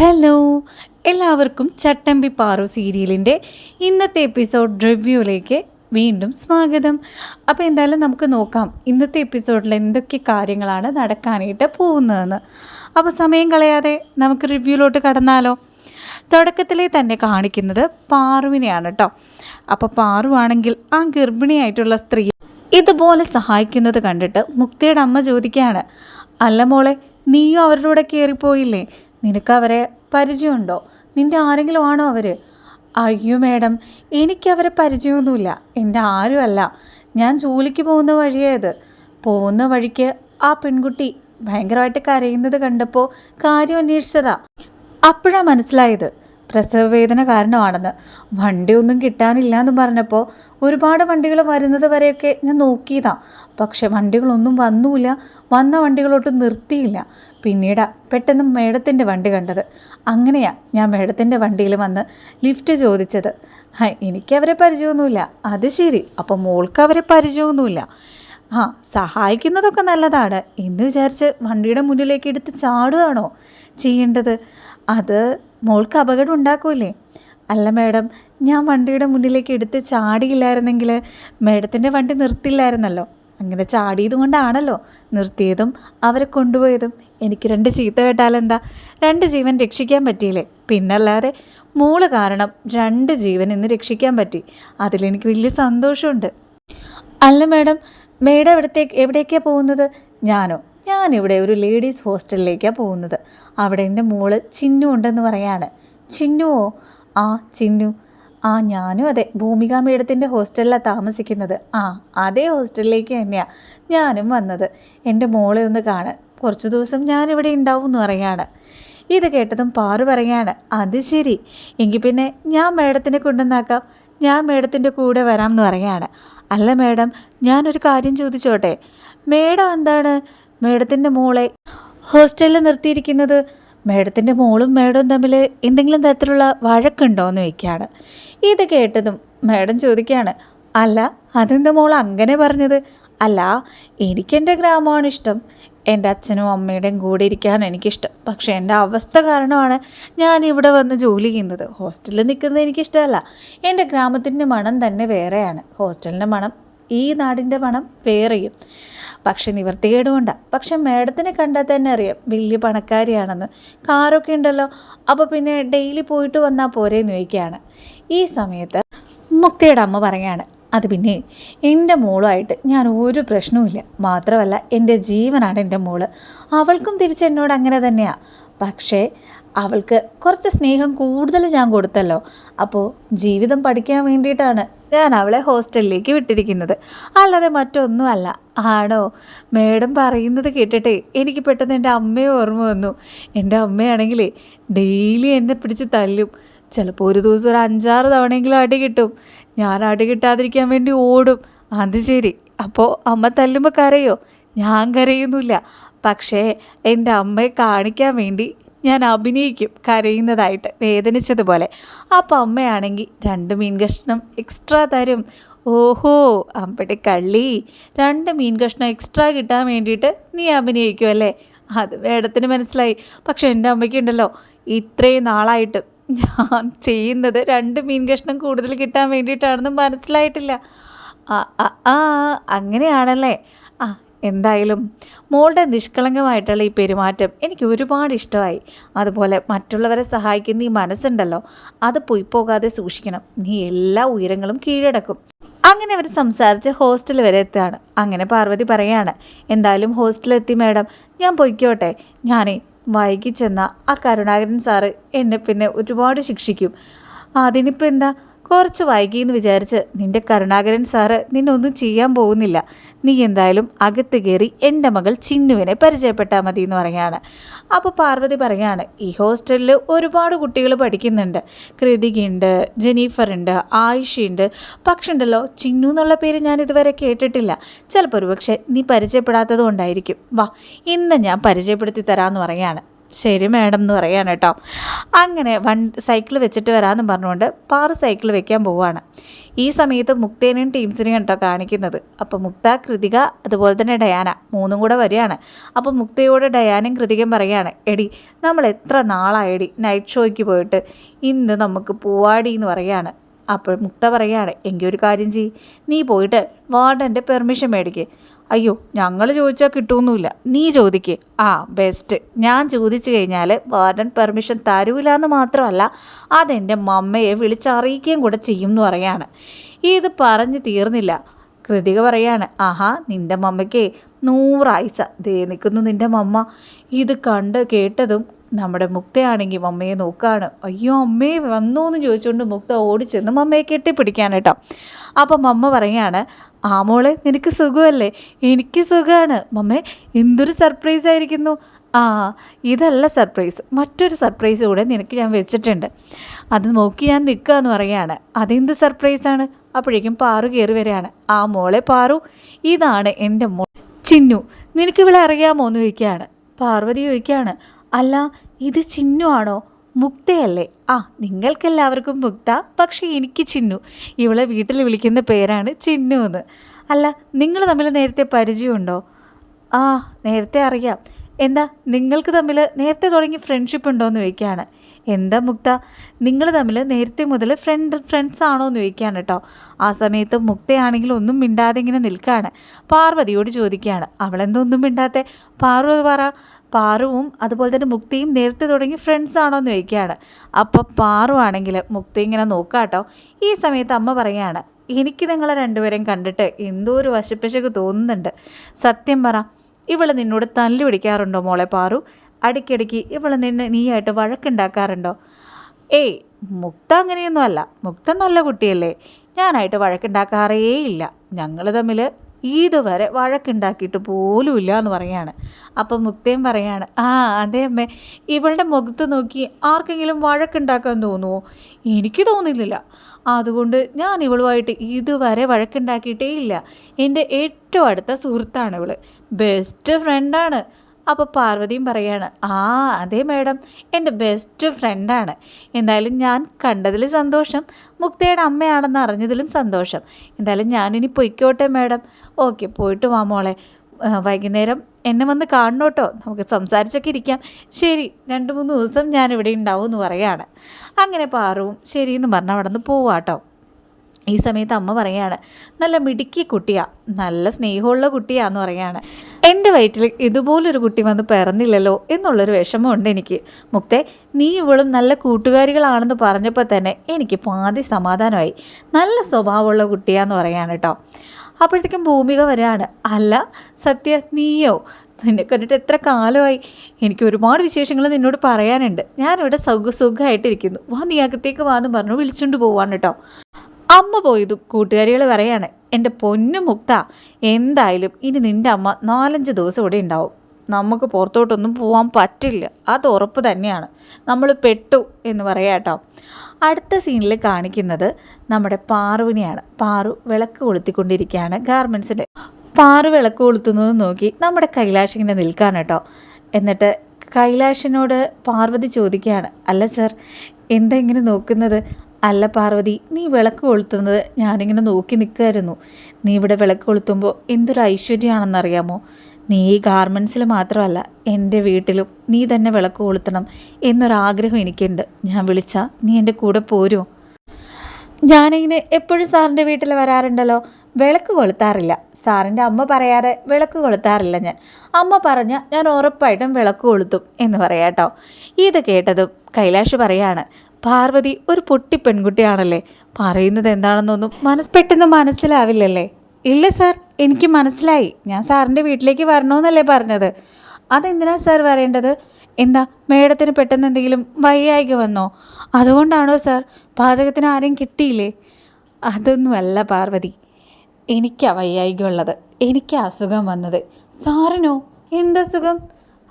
Hello എല്ലാവർക്കും ചട്ടമ്പി പാറു സീരിയലിന്റെ ഇന്നത്തെ എപ്പിസോഡ് റിവ്യൂയിലേക്ക് വീണ്ടും സ്വാഗതം. അപ്പോൾ എന്തായാലും നമുക്ക് നോക്കാം ഇന്നത്തെ എപ്പിസോഡിൽ എന്തൊക്കെ കാര്യങ്ങളാണ് നടക്കാനായിട്ട് പോകുന്നതെന്ന്. അപ്പോൾ സമയം കളയാതെ നമുക്ക് റിവ്യൂലോട്ട് കടന്നാലോ. തുടക്കത്തിലെ തന്നെ കാണിക്കുന്നത് പാറുവിനെയാണ് കേട്ടോ. അപ്പോൾ പാറുവാണെങ്കിൽ ആ ഗർഭിണിയായിട്ടുള്ള സ്ത്രീ ഇതുപോലെ സഹായിക്കുന്നത് കണ്ടിട്ട് മുക്തിയുടെ അമ്മ ചോദിക്കുകയാണ് അല്ല മോളെ നീയും അവരുടെ കൂടെ കയറിപ്പോയില്ലേ? നിനക്ക് അവരെ പരിചയമുണ്ടോ? നിന്റെ ആരെങ്കിലും ആണോ അവർ അയ്യോ മേഡം എനിക്കവരെ പരിചയമൊന്നുമില്ല. എന്റെ ആരുമല്ല. ഞാൻ ജോലിക്ക് പോകുന്ന വഴിയായത് പോകുന്ന വഴിക്ക് ആ പെൺകുട്ടി ഭയങ്കരമായിട്ട് കരയുന്നത് കണ്ടപ്പോൾ കാര്യം അന്വേഷിച്ചതാ. അപ്പോഴാണ് മനസ്സിലായത്. പ്രസവ വേദന കാരണമാണെന്ന്. വണ്ടിയൊന്നും കിട്ടാനില്ല എന്ന് പറഞ്ഞപ്പോൾ ഒരുപാട് വണ്ടികൾ വരുന്നത് വരെയൊക്കെ ഞാൻ നോക്കിയതാ. പക്ഷെ വണ്ടികളൊന്നും വന്നുമില്ല വന്ന വണ്ടികളോട്ട് നിർത്തിയില്ല. പിന്നീട് പെട്ടെന്ന് മേഡത്തിന്റെ വണ്ടി കണ്ടത്. അങ്ങനെയാ ഞാൻ മേഡത്തിന്റെ വണ്ടിയിൽ വന്ന് ലിഫ്റ്റ് ചോദിച്ചത്. എനിക്ക് എനിക്കവരെ പരിചയമൊന്നുമില്ല. അത് ശരി. അപ്പോൾ മോൾക്ക് അവരെ പരിചയമൊന്നുമില്ല. ആ സഹായിക്കുന്നതൊക്കെ നല്ലതാണ്. എന്ന് വിചാരിച്ച് വണ്ടിയുടെ മുന്നിലേക്ക് എടുത്ത് ചാടുകയാണോ ചെയ്യേണ്ടത്? അത് മോൾക്ക് അപകടം ഉണ്ടാക്കൂലേ? അല്ല മാഡം ഞാൻ വണ്ടിയുടെ മുന്നിലേക്ക് എടുത്ത് ചാടിയില്ലായിരുന്നെങ്കിൽ മാഡത്തിന്റെ വണ്ടി നിർത്തില്ലായിരുന്നല്ലോ. അങ്ങനെ ചാടിയത് കൊണ്ടാണല്ലോ നിർത്തിയതും അവരെ കൊണ്ടുപോയതും. എനിക്ക് രണ്ട് ചീത്ത കേട്ടാലെന്താ? രണ്ട് ജീവൻ രക്ഷിക്കാൻ പറ്റിയില്ലേ? പിന്നല്ലാതെ മോൾ കാരണം രണ്ട് ജീവൻ ഇന്ന് രക്ഷിക്കാൻ പറ്റി. അതിലെനിക്ക് വലിയ സന്തോഷമുണ്ട്. അല്ല മാഡം മേഡം എവിടത്തേക്ക് എവിടേക്കാണ് പോകുന്നത്? ഞാനോ? ഞാനിവിടെ ഒരു ലേഡീസ് ഹോസ്റ്റലിലേക്കാണ് പോകുന്നത്. അവിടെ എന്റെ മോൾ ചിന്നു ഉണ്ടെന്ന് പറയാണ്. ചിന്നുവോ? ആ ചിന്നു. ആ ഞാനും അതെ. ഭൂമിക മേഡത്തിന്റെ ഹോസ്റ്റലിലാണ് താമസിക്കുന്നത്. ആ അതേ ഹോസ്റ്റലിലേക്ക് തന്നെയാണ് ഞാനും വന്നത്. എന്റെ മോളെ ഒന്ന് കാണാൻ. കുറച്ച് ദിവസം ഞാനിവിടെ ഉണ്ടാവും എന്ന് പറയാണ്. ഇത് കേട്ടതും പാറു പറയാണ് അത് ശരി. എങ്കിൽ പിന്നെ ഞാൻ മേഡത്തിനെ കൊണ്ടുവന്നാക്കാം. ഞാൻ മേഡത്തിന്റെ കൂടെ വരാം എന്ന് പറയാണ്. അല്ല മേഡം ഞാനൊരു കാര്യം ചോദിച്ചോട്ടെ. മേഡം എന്താണ്? മേഡത്തിന്റെ മോളെ. ഹോസ്റ്റലിൽ നിർത്തിയിരിക്കുന്നത് മേഡത്തിന്റെ മോളും മേഡവും തമ്മിൽ എന്തെങ്കിലും തരത്തിലുള്ള വഴക്കുണ്ടോ എന്ന് ചോദിക്കുകയാണ്. ഇത് കേട്ടതും മേഡം ചോദിക്കുകയാണ് അല്ല അതെന്താ മോൾ അങ്ങനെ പറഞ്ഞത്? അല്ല എനിക്കെന്റെ ഗ്രാമമാണ് ഇഷ്ടം. എന്റെ അച്ഛനും അമ്മയുടെയും കൂടെ ഇരിക്കാൻ എനിക്കിഷ്ടം. പക്ഷേ എന്റെ അവസ്ഥ കാരണമാണ് ഞാൻ ഇവിടെ വന്ന് ജോലി ചെയ്യുന്നത്. ഹോസ്റ്റലിൽ നിൽക്കുന്നത് എനിക്കിഷ്ടമല്ല. എന്റെ ഗ്രാമത്തിന്റെ മണം തന്നെ വേറെയാണ്. ഹോസ്റ്റലിന്റെ മണം ഈ നാടിന്റെ മണം വേറെയും. പക്ഷെ നിവർത്തികേടുകൊണ്ടാണ് പക്ഷെ മാഡത്തിനെ കണ്ടാൽ തന്നെ അറിയാം വലിയ പണക്കാരിയാണെന്ന്. കാറൊക്കെ ഉണ്ടല്ലോ. അപ്പോൾ പിന്നെ ഡെയിലി പോയിട്ട് വന്നാൽ പോരേന്ന് ചോദിക്കുകയാണ്. ഈ സമയത്ത് മുക്തിയുടെ അമ്മ പറയാണ് അത് പിന്നെ എന്റെ മോളുമായിട്ട് ഞാൻ ഒരു പ്രശ്നവുമില്ല മാത്രമല്ല എന്റെ ജീവനാണ് എന്റെ മോൾ. അവൾക്കും തിരിച്ച് എന്നോട് അങ്ങനെ തന്നെയാണ് പക്ഷേ അവൾക്ക് കുറച്ച് സ്നേഹം കൂടുതൽ ഞാൻ കൊടുത്തല്ലോ. അപ്പോൾ ജീവിതം പഠിക്കാൻ വേണ്ടിയിട്ടാണ് ഞാൻ അവളെ ഹോസ്റ്റലിലേക്ക് വിട്ടിരിക്കുന്നത്. അല്ലാതെ മറ്റൊന്നുമല്ല. ആണോ? മേഡം പറയുന്നത് കേട്ടിട്ട് എനിക്ക് പെട്ടെന്ന് എന്റെ അമ്മയെ ഓർമ്മ വന്നു. എന്റെ അമ്മയാണെങ്കിൽ ഡെയിലി എന്നെ പിടിച്ച് തല്ലും. ചിലപ്പോൾ ഒരു ദിവസം ഒരു അഞ്ചാറ് തവണയെങ്കിലും അടി കിട്ടും. ഞാൻ അടി കിട്ടാതിരിക്കാൻ വേണ്ടി ഓടും. അത് ശരി. അപ്പോൾ അമ്മ തല്ലുമ്പോൾ കരയോ? ഞാൻ കരയുന്നില്ല. പക്ഷേ എന്റെ അമ്മയെ കാണിക്കാൻ വേണ്ടി ഞാൻ അഭിനയിക്കും കരയുന്നതായിട്ട് വേദനിച്ചതുപോലെ. അപ്പം അമ്മയാണെങ്കിൽ രണ്ട് മീൻ കഷ്ണം എക്സ്ട്രാ തരും. ഓഹോ അമ്പടി കള്ളി. രണ്ട് മീൻ കഷ്ണം എക്സ്ട്രാ കിട്ടാൻ വേണ്ടിയിട്ട് നീ അഭിനയിക്കുമല്ലേ അത് മേഡത്തിന് മനസ്സിലായി. പക്ഷെ എന്റെ അമ്മയ്ക്കുണ്ടല്ലോ ഇത്രയും നാളായിട്ട് ഞാൻ ചെയ്യുന്നത് രണ്ട് മീൻ കഷ്ണം കൂടുതൽ കിട്ടാൻ വേണ്ടിയിട്ടാണെന്ന് മനസ്സിലായിട്ടില്ല. ആ ആ ആ അങ്ങനെയാണല്ലേ? ആ എന്തായാലും മോളുടെ നിഷ്കളങ്കമായിട്ടുള്ള ഈ പെരുമാറ്റം എനിക്ക് ഒരുപാട് ഇഷ്ടമായി. അതുപോലെ മറ്റുള്ളവരെ സഹായിക്കുന്ന ഈ മനസ്സുണ്ടല്ലോ അത് പോയി പോകാതെ സൂക്ഷിക്കണം. നീ എല്ലാ ഉയരങ്ങളും കീഴടക്കും. അങ്ങനെ അവർ സംസാരിച്ച് ഹോസ്റ്റൽ വരെ എത്തുകയാണ്. അങ്ങനെ പാർവതി പറയാണ് എന്തായാലും ഹോസ്റ്റലെത്തി മാഡം ഞാൻ പൊയ്ക്കോട്ടെ. ഞാനേ വൈകി ചെന്ന ആ കരുണാകരൻ സാറ് എന്നെ പിന്നെ ഒരുപാട് ശിക്ഷിക്കും. അതിനിപ്പോൾ എന്താ കുറച്ച് വൈകിയെന്ന് വിചാരിച്ച് നിന്റെ കരുണാകരൻ സാറ് നിന്നൊന്നും ചെയ്യാൻ പോകുന്നില്ല. നീ എന്തായാലും അകത്ത് കയറി എന്റെ മകൾ ചിന്നുവിനെ പരിചയപ്പെട്ടാൽ മതി എന്ന് പറയാണ് അപ്പോൾ പാർവതി പറയാണ് ഈ ഹോസ്റ്റലിൽ ഒരുപാട് കുട്ടികൾ പഠിക്കുന്നുണ്ട്. കൃതികയുണ്ട് ജനീഫറുണ്ട് ആയിഷയുണ്ട്. പക്ഷെ ഉണ്ടല്ലോ ചിന്നു എന്നുള്ള പേര് ഞാൻ ഇതുവരെ കേട്ടിട്ടില്ല. ചിലപ്പോൾ ഒരുപക്ഷെ നീ പരിചയപ്പെടാത്തത് കൊണ്ടായിരിക്കും വാ ഇന്ന് ഞാൻ പരിചയപ്പെടുത്തി തരാമെന്ന് പറയാണ് ശരി മാഡം എന്ന് പറയാൻ കേട്ടോ അങ്ങനെ വൺ സൈക്കിൾ വെച്ചിട്ട് വരാമെന്ന് പറഞ്ഞുകൊണ്ട് പാറു സൈക്കിൾ വെക്കാൻ പോവുകയാണ് ഈ സമയത്ത് മുക്തേനെയും ടീംസിനെയും കേട്ടോ കാണിക്കുന്നത്? അപ്പോൾ മുക്ത കൃതിക അതുപോലെ തന്നെ ഡയാന മൂന്നും കൂടെ വരികയാണ്. അപ്പോൾ മുക്തയോട് ഡയാനും കൃതികയും പറയുകയാണ് എടി നമ്മൾ എത്ര നാളായടി നൈറ്റ് ഷോയ്ക്ക് പോയിട്ട്? ഇന്ന് നമുക്ക് പൂവാടി എന്ന് പറയുകയാണ് അപ്പോൾ മുക്ത പറയുകയാണ് എങ്കിൽ ഒരു കാര്യം ചെയ്യ്. നീ പോയിട്ട് വാർഡന്റെ പെർമിഷൻ മേടിക്ക്. അയ്യോ ഞങ്ങൾ ചോദിച്ചാൽ കിട്ടുമൊന്നുമില്ല നീ ചോദിക്കേ. ആ ബെസ്റ്റ് ഞാൻ ചോദിച്ചു കഴിഞ്ഞാൽ വാർഡൻ പെർമിഷൻ തരൂല എന്ന് മാത്രമല്ല അതെന്റെ മമ്മയെ വിളിച്ചറിയിക്കുകയും കൂടെ ചെയ്യും എന്ന് പറയാണ്. ഇത് പറഞ്ഞു തീർന്നില്ല. കൃതിക പറയാണ് ആഹാ നിന്റെ മമ്മയ്ക്ക് നൂറായിസ. ദേ നിൽക്കുന്നു നിന്റെ മമ്മ. ഇത് കണ്ട് കേട്ടതും നമ്മുടെ മുക്തയാണെങ്കിൽ മമ്മയെ നോക്കുകയാണ് അയ്യോ അമ്മേ വന്നു എന്ന് ചോദിച്ചുകൊണ്ട് മുക്ത ഓടിച്ചെന്ന് മമ്മയെ കെട്ടിപ്പിടിക്കാൻ കേട്ടോ. അപ്പം മമ്മ പറയുകയാണ് ആ മോളെ നിനക്ക് സുഖമല്ലേ? എനിക്ക് സുഖമാണ് മമ്മേ എന്തൊരു സർപ്രൈസ് ആയിരിക്കുന്നു. ആ ഇതല്ല സർപ്രൈസ് മറ്റൊരു സർപ്രൈസ് കൂടെ നിനക്ക് ഞാൻ വെച്ചിട്ടുണ്ട്. അത് നോക്കി ഞാൻ നിൽക്കുക എന്ന് പറയുകയാണ് അതെന്ത് സർപ്രൈസാണ് അപ്പോഴേക്കും പാറു കയറി വരികയാണ്. ആ മോളെ പാറു ഇതാണ് എന്റെ മോൾ ചിന്നു നിനക്ക് ഇവിടെ അറിയാമോ? എന്ന് ചോദിക്കുകയാണ്. പാർവതി ചോദിക്കുകയാണ് അല്ല ഇത് ചിന്നു ആണോ? മുക്തയല്ലേ? ആ നിങ്ങൾക്കെല്ലാവർക്കും മുക്ത പക്ഷേ എനിക്ക് ചിന്നു. ഇവളെ വീട്ടിൽ വിളിക്കുന്ന പേരാണ് ചിന്നു എന്ന് അല്ല നിങ്ങൾ തമ്മിൽ നേരത്തെ പരിചയമുണ്ടോ? ആ നേരത്തെ അറിയാം. എന്താ നിങ്ങൾക്ക് തമ്മിൽ നേരത്തെ തുടങ്ങി ഫ്രണ്ട്ഷിപ്പ് ഉണ്ടോ എന്ന് ചോദിക്കുകയാണ്. എന്താ മുക്ത നിങ്ങൾ തമ്മിൽ നേരത്തെ മുതൽ ഫ്രണ്ട് ഫ്രണ്ട്സ് ആണോ എന്ന് ചോദിക്കുകയാണ് കേട്ടോ. ആ സമയത്ത് മുക്തയാണെങ്കിൽ ഒന്നും മിണ്ടാതെ ഇങ്ങനെ നിൽക്കുകയാണ്. പാർവതിയോട് ചോദിക്കുകയാണ്. അവളെന്തോ ഒന്നും മിണ്ടാത്തെ? പാർവതി പറ പാറുവും അതുപോലെ തന്നെ മുക്തിയും നേരത്തെ തുടങ്ങി ഫ്രണ്ട്സ് ആണോ എന്ന് ചോദിക്കുകയാണ് അപ്പോൾ പാറുവാണെങ്കിൽ മുക്തി ഇങ്ങനെ നോക്കുക കേട്ടോ. ഈ സമയത്ത് അമ്മ പറയുകയാണ് എനിക്ക് നിങ്ങളെ രണ്ടുപേരെയും കണ്ടിട്ട് എന്തോ ഒരു വശപ്പിശക്ക് തോന്നുന്നുണ്ട്. സത്യം പറ ഇവൾ നിന്നോട് തല്ലു പിടിക്കാറുണ്ടോ മോളെ പാറു? അടിക്കടിക്ക് ഇവൾ നിന്നെ നീയായിട്ട് വഴക്കുണ്ടാക്കാറുണ്ടോ? ഏയ് മുക്ത അങ്ങനെയൊന്നും അല്ല മുക്ത നല്ല കുട്ടിയല്ലേ. ഞാനായിട്ട് വഴക്കുണ്ടാക്കാറേ ഇല്ല ഞങ്ങൾ തമ്മിൽ ഇതുവരെ വഴക്കുണ്ടാക്കിയിട്ട് പോലുമില്ല എന്ന് പറയാണ്. അപ്പം മുക്തയും പറയാണ് ആ അതെ അമ്മേ ഇവളുടെ മുഖത്ത് നോക്കി ആർക്കെങ്കിലും വഴക്കുണ്ടാക്കാൻ തോന്നുമോ എനിക്ക് തോന്നിയില്ല അതുകൊണ്ട് ഞാൻ ഇവളുമായിട്ട് ഇതുവരെ വഴക്കുണ്ടാക്കിയിട്ടേ ഇല്ല. എന്റെ ഏറ്റവും അടുത്ത സുഹൃത്താണ് ഇവൾ. ബെസ്റ്റ് ഫ്രണ്ടാണ് അപ്പോൾ പാർവതിയും പറയാണ് ആ അതെ മേഡം എന്റെ ബെസ്റ്റ് ഫ്രണ്ടാണ്. എന്തായാലും ഞാൻ കണ്ടതിൽ സന്തോഷം മുക്തയുടെ അമ്മയാണെന്ന് അറിഞ്ഞതിലും സന്തോഷം. എന്തായാലും ഞാനിനി പൊയ്ക്കോട്ടെ മേഡം. ഓക്കെ പോയിട്ട് വാ മോളെ. വൈകുന്നേരം എന്നെ വന്ന് കാണണോട്ടോ. നമുക്ക് സംസാരിച്ചൊക്കെ ഇരിക്കാം. ശരി രണ്ട് മൂന്ന് ദിവസം ഞാൻ ഇവിടെ ഉണ്ടാവും എന്ന് പറയാണ്. അങ്ങനെ പാറുവും എന്ന് പറഞ്ഞ് അവിടെ നിന്ന് പോവാട്ടോ. ഈ സമയത്ത് അമ്മ പറയാണ് നല്ല മിടുക്കി കുട്ടിയാ നല്ല സ്നേഹമുള്ള കുട്ടിയാന്ന് പറയാണ്. എന്റെ വയറ്റിൽ ഇതുപോലൊരു കുട്ടി വന്ന് പിറന്നില്ലല്ലോ എന്നുള്ളൊരു വിഷമമുണ്ട് എനിക്ക്. മുക്തെ നീ ഇവളും നല്ല കൂട്ടുകാരികളാണെന്ന് പറഞ്ഞപ്പോൾ തന്നെ എനിക്ക് പാതി സമാധാനമായി. നല്ല സ്വഭാവമുള്ള കുട്ടിയാന്ന് പറയാണ് കേട്ടോ. അപ്പോഴത്തേക്കും ഭൂമിക വരാണ് അല്ല സത്യ നീയോ? നിന്നെ കണ്ടിട്ട് എത്ര കാലമായി? എനിക്ക് ഒരുപാട് വിശേഷങ്ങൾ നിന്നോട് പറയാനുണ്ട്. ഞാനിവിടെ സുഖ സുഖമായിട്ടിരിക്കുന്നു. വാ നീ അകത്തേക്ക് വാന്ന് പറഞ്ഞു വിളിച്ചുകൊണ്ട് പോവാണ് കേട്ടോ. അമ്മ പോയതും കൂട്ടുകാരികൾ പറയാണ് എന്റെ പൊന്നു മുക്ത എന്തായാലും ഇനി നിന്റെ അമ്മ നാലഞ്ച് ദിവസം ഇവിടെ ഉണ്ടാവും. നമുക്ക് പുറത്തോട്ടൊന്നും പോകാൻ പറ്റില്ല. അത് ഉറപ്പ് തന്നെയാണ്. നമ്മൾ പെട്ടു എന്ന് പറയാം കേട്ടോ. അടുത്ത സീനിൽ കാണിക്കുന്നത് നമ്മുടെ പാറുവിനെയാണ്. പാറു വിളക്ക് കൊളുത്തിക്കൊണ്ടിരിക്കുകയാണ് ഗാർമെൻസിന്റെ പാറു വിളക്ക് കൊളുത്തുന്നത് നോക്കി നമ്മുടെ കൈലാഷ് ഇങ്ങനെ കേട്ടോ. എന്നിട്ട് കൈലാഷിനോട് പാർവതി ചോദിക്കുകയാണ് അല്ല സർ എന്താ ഇങ്ങനെ നോക്കുന്നത്? അല്ല പാർവതി നീ വിളക്ക് കൊളുത്തുന്നത് ഞാനിങ്ങനെ നോക്കി നിൽക്കുമായിരുന്നു നീ ഇവിടെ വിളക്ക് കൊളുത്തുമ്പോൾ എന്തൊരു ഐശ്വര്യമാണെന്നറിയാമോ? നീ ഈ ഗാർമെൻസിൽ മാത്രമല്ല എന്റെ വീട്ടിലും നീ തന്നെ വിളക്ക് കൊളുത്തണം എന്നൊരാഗ്രഹം എനിക്കുണ്ട്. ഞാൻ വിളിച്ചാൽ നീ എന്റെ കൂടെ പോരുമോ ഞാനിങ്ങനെ എപ്പോഴും സാറിന്റെ വീട്ടിൽ വരാറുണ്ടല്ലോ. വിളക്ക് കൊളുത്താറില്ല. സാറിന്റെ അമ്മ പറയാതെ വിളക്ക് കൊളുത്താറില്ല ഞാൻ. അമ്മ പറഞ്ഞ ഞാൻ ഉറപ്പായിട്ടും വിളക്ക് കൊളുത്തും എന്ന് പറയാട്ടോ. ഇത് കേട്ടതും കൈലാഷ് പറയാണ് പാർവതി ഒരു പൊട്ടി പെൺകുട്ടിയാണല്ലേ? പറയുന്നത് എന്താണെന്നൊന്നും മനസ് പെട്ടെന്ന് മനസ്സിലാവില്ലല്ലേ? ഇല്ല സാർ എനിക്ക് മനസ്സിലായി. ഞാൻ സാറിന്റെ വീട്ടിലേക്ക് വരണമെന്നല്ലേ പറഞ്ഞത്. അതെന്തിനാ സാർ വരേണ്ടത്? എന്താ മേഡത്തിന് പെട്ടെന്ന് എന്തെങ്കിലും വയ്യായിക വന്നോ? അതുകൊണ്ടാണോ സാർ പാചകത്തിന് ആരെയും കിട്ടിയില്ലേ? അതൊന്നുമല്ല പാർവതി. എനിക്കാ വയ്യായിക ഉള്ളത്. എനിക്ക് അസുഖം വന്നത്. സാറിനോ? എന്തസുഖം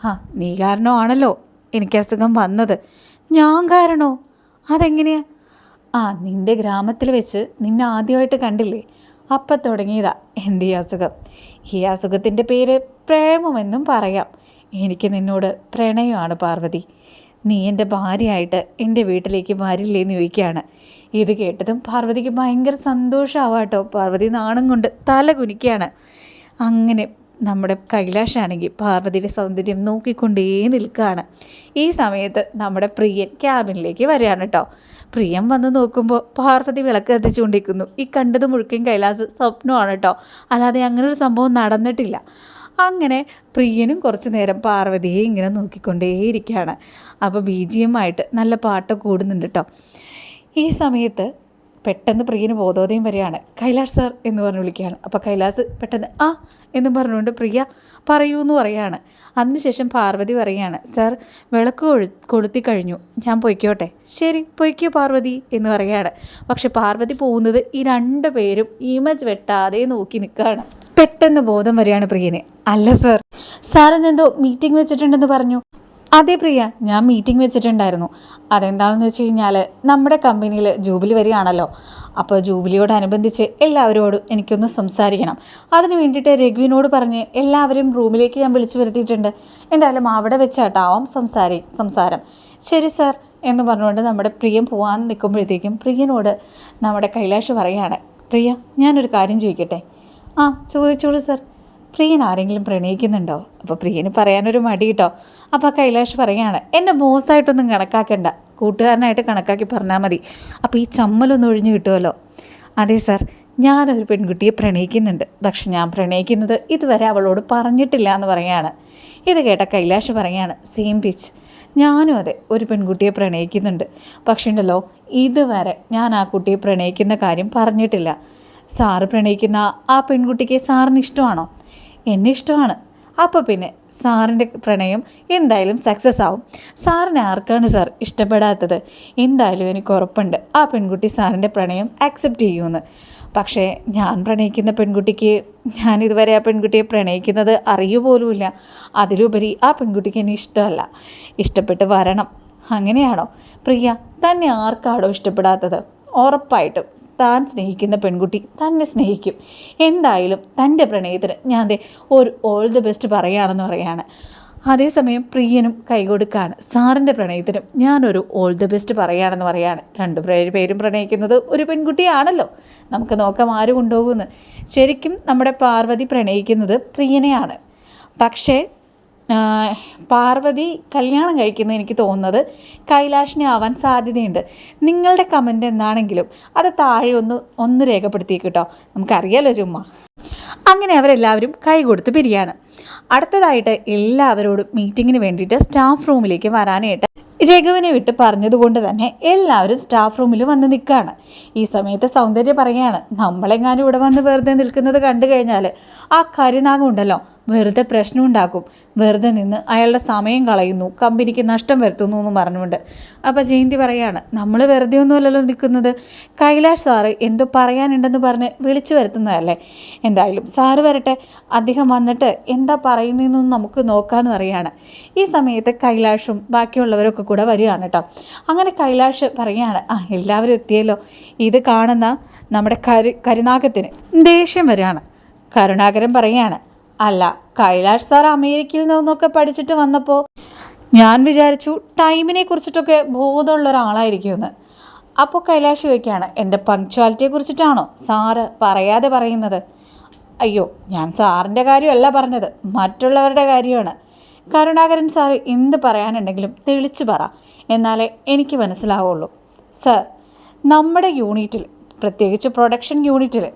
ആ നീ കാരണമാണല്ലോ എനിക്ക് അസുഖം വന്നത്. ഞാൻ കാരണോ? അതെങ്ങനെയാ? ആ നിന്റെ ഗ്രാമത്തിൽ വെച്ച് നിന്നെ ആദ്യമായിട്ട് കണ്ടില്ലേ? അപ്പം തുടങ്ങിയതാ എന്റെ ഈ അസുഖം. ഈ അസുഖത്തിന്റെ പേര് പ്രേമമെന്നും പറയാം. എനിക്ക് നിന്നോട് പ്രണയമാണ് പാർവതി. നീ എന്റെ ഭാര്യയായിട്ട് എന്റെ വീട്ടിലേക്ക് വരില്ലേന്ന് ചോദിക്കുകയാണ്. ഇത് കേട്ടതും പാർവതിക്ക് ഭയങ്കര സന്തോഷമാവാട്ടോ പാർവതി നാണം കൊണ്ട് തല കുനിക്കുകയാണ്. അങ്ങനെ നമ്മുടെ കൈലാഷാണെങ്കിൽ പാർവതിയുടെ സൗന്ദര്യം നോക്കിക്കൊണ്ടേ നിൽക്കുകയാണ്. ഈ സമയത്ത് നമ്മുടെ പ്രിയൻ ക്യാബിനിലേക്ക് വരികയാണ് കേട്ടോ. പ്രിയം വന്ന് നോക്കുമ്പോൾ പാർവതി വിളക്ക് കത്തിച്ചുകൊണ്ടിരിക്കുന്നു. ഈ കണ്ടത് മുഴുക്കൻ കൈലാസ് സ്വപ്നമാണ് കേട്ടോ. അല്ലാതെ അങ്ങനെ ഒരു സംഭവം നടന്നിട്ടില്ല. അങ്ങനെ പ്രിയനും കുറച്ച് നേരം പാർവതിയെ ഇങ്ങനെ നോക്കിക്കൊണ്ടേയിരിക്കുകയാണ്. അപ്പോൾ ബി ജി എം ആയിട്ട് നല്ല പാട്ട് കൂടുന്നുണ്ട് കേട്ടോ. ഈ സമയത്ത് പെട്ടെന്ന് പ്രിയന് ബോധോദയം വരികയാണ് കൈലാഷ് സാർ എന്ന് പറഞ്ഞ് വിളിക്കുകയാണ്. അപ്പോൾ കൈലാസ് പെട്ടെന്ന് ആ എന്നും പറഞ്ഞുകൊണ്ട് പ്രിയ പറയൂ എന്ന് പറയുകയാണ് അതിനുശേഷം പാർവതി പറയുകയാണ് സാർ വിളക്ക് കൊളുത്തി കഴിഞ്ഞു. ഞാൻ പൊയ്ക്കോട്ടെ. ശരി പൊയ്ക്കോ പാർവതി എന്ന് പറയുകയാണ് പക്ഷെ പാർവതി പോകുന്നത് ഈ രണ്ട് പേരും ഇമേജ് വെട്ടാതെ നോക്കി നിൽക്കുകയാണ്. പെട്ടെന്ന് ബോധം വരികയാണ് പ്രിയനെ. അല്ല സാർ സാറിനെന്തോ മീറ്റിംഗ് വെച്ചിട്ടുണ്ടെന്ന് പറഞ്ഞു. അതെ പ്രിയ ഞാൻ മീറ്റിംഗ് വെച്ചിട്ടുണ്ടായിരുന്നു. അതെന്താണെന്ന് വെച്ച് കഴിഞ്ഞാൽ നമ്മുടെ കമ്പനിയിൽ ജൂബിലി വരികയാണല്ലോ. അപ്പോൾ ജൂബിലിയോടനുബന്ധിച്ച് എല്ലാവരോടും എനിക്കൊന്ന് സംസാരിക്കണം. അതിന് വേണ്ടിയിട്ട് രഘുവിനോട് പറഞ്ഞ് എല്ലാവരും റൂമിലേക്ക് ഞാൻ വിളിച്ചു വരുത്തിയിട്ടുണ്ട്. എന്തായാലും അവിടെ വെച്ചാട്ടാവും സംസാരി സംസാരം. ശരി സാർ എന്ന് പറഞ്ഞുകൊണ്ട് നമ്മുടെ പ്രിയം പോകാൻ നിൽക്കുമ്പോഴത്തേക്കും പ്രിയനോട് നമ്മുടെ കൈലാഷ് പറയുകയാണ്. പ്രിയ ഞാനൊരു കാര്യം ചോദിക്കട്ടെ? ആ ചോദിച്ചോളൂ സാർ. പ്രിയൻ ആരെങ്കിലും പ്രണയിക്കുന്നുണ്ടോ? അപ്പോൾ പ്രിയന് പറയാനൊരു മടി കേട്ടോ അപ്പോൾ കൈലാഷ് പറയാണ് എന്നെ ബോസായിട്ടൊന്നും കണക്കാക്കണ്ട. കൂട്ടുകാരനായിട്ട് കണക്കാക്കി പറഞ്ഞാൽ മതി. അപ്പോൾ ഈ ചമ്മലൊന്നും ഒഴിഞ്ഞു കിട്ടുമല്ലോ അതെ സാർ. ഞാനൊരു പെൺകുട്ടിയെ പ്രണയിക്കുന്നുണ്ട്. പക്ഷെ ഞാൻ പ്രണയിക്കുന്നത് ഇതുവരെ അവളോട് പറഞ്ഞിട്ടില്ല എന്ന് പറയാണ് ഇത് കേട്ട കൈലാഷ് പറയാണ് സെയിം പിച്ച് ഞാനും അതെ ഒരു പെൺകുട്ടിയെ പ്രണയിക്കുന്നുണ്ട്. പക്ഷേ ഉണ്ടല്ലോ ഇതുവരെ ഞാൻ ആ കുട്ടിയെ പ്രണയിക്കുന്ന കാര്യം പറഞ്ഞിട്ടില്ല. സാറ് പ്രണയിക്കുന്ന ആ പെൺകുട്ടിക്ക് സാറിന് ഇഷ്ടമാണോ? എന്നെ ഇഷ്ടമാണ്. അപ്പോൾ പിന്നെ സാറിന്റെ പ്രണയം എന്തായാലും സക്സസ് ആവും. സാറിനെ ആർക്കാണ് സാർ ഇഷ്ടപ്പെടാത്തത്? എന്തായാലും എനിക്ക് ഉറപ്പുണ്ട്. ആ പെൺകുട്ടി സാറിന്റെ പ്രണയം ആക്സെപ്റ്റ് ചെയ്യുമെന്ന്. പക്ഷേ ഞാൻ പ്രണയിക്കുന്ന പെൺകുട്ടിക്ക് ഞാൻ ഇതുവരെ ആ പെൺകുട്ടിയെ പ്രണയിക്കുന്നത് അറിയുപോലുമില്ല അതിലുപരി ആ പെൺകുട്ടിക്ക് എന്നെ ഇഷ്ടമല്ല. ഇഷ്ടപ്പെട്ട് വരണം. അങ്ങനെയാണോ? പ്രിയ തന്നെ ആർക്കാണോ ഇഷ്ടപ്പെടാത്തത്? ഉറപ്പായിട്ടും. താൻ സ്നേഹിക്കുന്ന പെൺകുട്ടി തന്നെ സ്നേഹിക്കും. എന്തായാലും തന്റെ പ്രണയത്തിന് ഞാൻ ദേ ഒരു ഓൾ ദി ബെസ്റ്റ് പറയുകയാണെന്ന് പറയാണ് അതേസമയം പ്രിയനും കൈകൊടുക്കാണ് സാറിന്റെ പ്രണയത്തിനും ഞാനൊരു ഓൾ ദി ബെസ്റ്റ് പറയുകയാണെന്ന് പറയാണ് രണ്ടു പേരും പ്രണയിക്കുന്നത് ഒരു പെൺകുട്ടിയാണല്ലോ. നമുക്ക് നോക്കാം ആര് കൊണ്ടുപോകുമെന്ന്. ശരിക്കും നമ്മുടെ പാർവതി പ്രണയിക്കുന്നത് പ്രിയനെയാണ്. പക്ഷേ പാർവതി കല്യാണം കഴിക്കുന്നത് എനിക്ക് തോന്നുന്നത് കൈലാഷിനെ ആവാൻ സാധ്യതയുണ്ട്. നിങ്ങളുടെ കമന്റ് എന്താണെങ്കിലും അത് താഴെ ഒന്ന് ഒന്ന് രേഖപ്പെടുത്തിയേക്ക് കേട്ടോ. നമുക്കറിയാലോ ചുമ്മാ. അങ്ങനെ അവരെല്ലാവരും കൈ കൊടുത്ത് പിരിയാണ്. അടുത്തതായിട്ട് എല്ലാവരോടും മീറ്റിങ്ങിന് വേണ്ടിയിട്ട് സ്റ്റാഫ് റൂമിലേക്ക് വരാനായിട്ട് രഘുവിനെ വിട്ട് പറഞ്ഞതുകൊണ്ട് തന്നെ എല്ലാവരും സ്റ്റാഫ് റൂമിൽ വന്ന് നിൽക്കുകയാണ് ഈ സമയത്ത് സൗന്ദര്യം പറയുകയാണ് നമ്മളെങ്ങാനും ഇവിടെ വന്ന് വെറുതെ നിൽക്കുന്നത് കണ്ടു കഴിഞ്ഞാൽ ആ കരിനാഗം ഉണ്ടല്ലോ വെറുതെ പ്രശ്നം ഉണ്ടാക്കും. വെറുതെ നിന്ന് അയാളുടെ സമയം കളയുന്നു കമ്പനിക്ക് നഷ്ടം വരുത്തുന്നു എന്ന് പറഞ്ഞുകൊണ്ട്. അപ്പോൾ ജയന്തി പറയാണ് നമ്മൾ വെറുതെ ഒന്നുമല്ലല്ലോ നിൽക്കുന്നത്. കൈലാഷ് സാറ് എന്തോ പറയാനുണ്ടെന്ന് പറഞ്ഞ് വിളിച്ചു വരുത്തുന്നതല്ലേ. എന്തായാലും സാറ് വരട്ടെ. അദ്ദേഹം വന്നിട്ട് എന്താ പറയുന്നതെന്നൊന്ന് നമുക്ക് നോക്കാമെന്ന് പറയുകയാണ് ഈ സമയത്ത് കൈലാഷും ബാക്കിയുള്ളവരൊക്കെ കൂടെ വരികയാണ് കേട്ടോ. അങ്ങനെ കൈലാഷ് പറയുകയാണ് ആ എല്ലാവരും എത്തിയല്ലോ. ഇത് കാണുന്ന നമ്മുടെ കരു കരുനാഗത്തിന് ദേഷ്യം വരികയാണ്. കരുണാകരൻ പറയുകയാണ് അല്ല കൈലാഷ് സാർ അമേരിക്കയിൽ നിന്നൊക്കെ പഠിച്ചിട്ട് വന്നപ്പോൾ ഞാൻ വിചാരിച്ചു ടൈമിനെ കുറിച്ചിട്ടൊക്കെ ബോധമുള്ള ഒരാളായിരിക്കുമെന്ന്. അപ്പോൾ കൈലാഷ് ചോദിക്കുകയാണ് എന്റെ പങ്ക്ച്വാലിറ്റിയെ കുറിച്ചിട്ടാണോ സാറ് പറയാതെ പറയുന്നത്? അയ്യോ ഞാൻ സാറിന്റെ കാര്യമല്ല പറഞ്ഞത്. മറ്റുള്ളവരുടെ കാര്യമാണ്. കരുണാകരൻ സാർ എന്ത് പറയാനുണ്ടെങ്കിലും തെളിച്ചു പറ. എന്നാലേ എനിക്ക് മനസ്സിലാവുള്ളൂ. സർ നമ്മുടെ യൂണിറ്റിൽ പ്രത്യേകിച്ച് പ്രൊഡക്ഷൻ യൂണിറ്റിൽ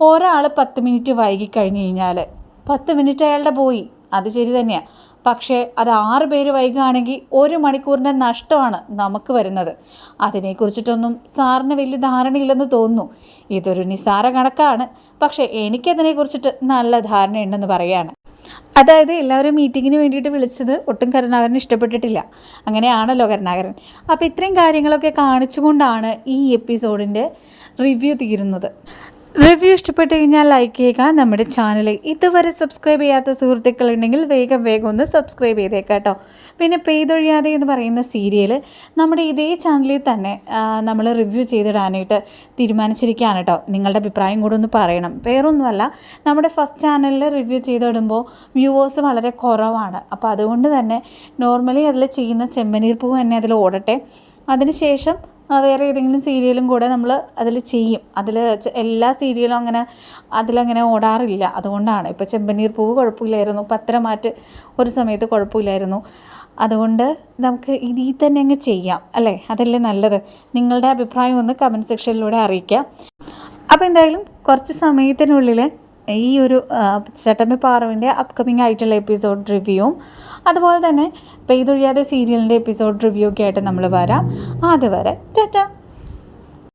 ഒരാൾ പത്ത് മിനിറ്റ് വൈകി കഴിഞ്ഞ് കഴിഞ്ഞാൽ പത്ത് മിനിറ്റ് അയാളുടെ പോയി. അത് ശരി തന്നെയാണ് പക്ഷേ അത് ആറ് പേര് വൈകുകയാണെങ്കിൽ ഒരു മണിക്കൂറിന്റെ നഷ്ടമാണ് നമുക്ക് വരുന്നത്. അതിനെക്കുറിച്ചിട്ടൊന്നും സാറിന് വലിയ ധാരണയില്ലെന്ന് തോന്നുന്നു. ഇതൊരു നിസ്സാര കണക്കാണ്. പക്ഷേ എനിക്കതിനെക്കുറിച്ചിട്ട് നല്ല ധാരണയുണ്ടെന്ന് പറയാണ്. അതായത് എല്ലാവരും മീറ്റിങ്ങിന് വേണ്ടിയിട്ട് വിളിച്ചത് ഒട്ടും കരുണാകരൻ ഇഷ്ടപ്പെട്ടിട്ടില്ല. അങ്ങനെയാണല്ലോ കരുണാകരൻ. അപ്പോൾ ഇത്രയും കാര്യങ്ങളൊക്കെ കാണിച്ചുകൊണ്ടാണ് ഈ എപ്പിസോഡിന്റെ റിവ്യൂ തീരുന്നത്. റിവ്യൂ ഇഷ്ടപ്പെട്ട് കഴിഞ്ഞാൽ ലൈക്ക് ചെയ്യുക. നമ്മുടെ ചാനൽ ഇതുവരെ സബ്സ്ക്രൈബ് ചെയ്യാത്ത സുഹൃത്തുക്കൾ ഉണ്ടെങ്കിൽ വേഗം വേഗം ഒന്ന് സബ്സ്ക്രൈബ് ചെയ്തേക്കാം കേട്ടോ. പിന്നെ പെയ്തൊഴിയാതെ എന്ന് പറയുന്ന സീരിയൽ നമ്മുടെ ഇതേ ചാനലിൽ തന്നെ നമ്മൾ റിവ്യൂ ചെയ്തിടാനായിട്ട് തീരുമാനിച്ചിരിക്കുകയാണ് കേട്ടോ. നിങ്ങളുടെ അഭിപ്രായം കൂടെ ഒന്ന് പറയണം. വേറൊന്നുമല്ല നമ്മുടെ ഫസ്റ്റ് ചാനലിൽ റിവ്യൂ ചെയ്തിടുമ്പോൾ വ്യൂവേഴ്സ് വളരെ കുറവാണ്. അപ്പോൾ അതുകൊണ്ട് തന്നെ നോർമലി അതിൽ ചെയ്യുന്ന ചെമ്മനീർപ്പൂ പൂവ് തന്നെ അതിൽ ഓടട്ടെ. അതിനുശേഷം വേറെ ഏതെങ്കിലും സീരിയലും കൂടെ നമ്മൾ അതിൽ ചെയ്യും. അതിൽ എല്ലാ സീരിയലും അങ്ങനെ അതിലങ്ങനെ ഓടാറില്ല. അതുകൊണ്ടാണ്. ഇപ്പോൾ ചെമ്പനീർ പൂവ് കുഴപ്പമില്ലായിരുന്നു. പത്രമാറ്റ് ഒരു സമയത്ത് കുഴപ്പമില്ലായിരുന്നു. അതുകൊണ്ട് നമുക്ക് ഇതിൽ തന്നെ അങ്ങ് ചെയ്യാം. അല്ലേ? അതല്ലേ നല്ലത്. നിങ്ങളുടെ അഭിപ്രായം ഒന്ന് കമന്റ് സെക്ഷനിലൂടെ അറിയിക്കാം. അപ്പോൾ എന്തായാലും കുറച്ച് സമയത്തിനുള്ളിൽ ഈ ഒരു ചട്ടമ്പി പാറുവിന്റെ അപ്കമിങ് ആയിട്ടുള്ള എപ്പിസോഡ് റിവ്യൂവും അതുപോലെ തന്നെ പെയ്തൊഴിയാതെ സീരിയലിന്റെ എപ്പിസോഡ് റിവ്യൂ ഒക്കെ ആയിട്ട് നമ്മൾ വരാം. അതുവരെ ടാറ്റ!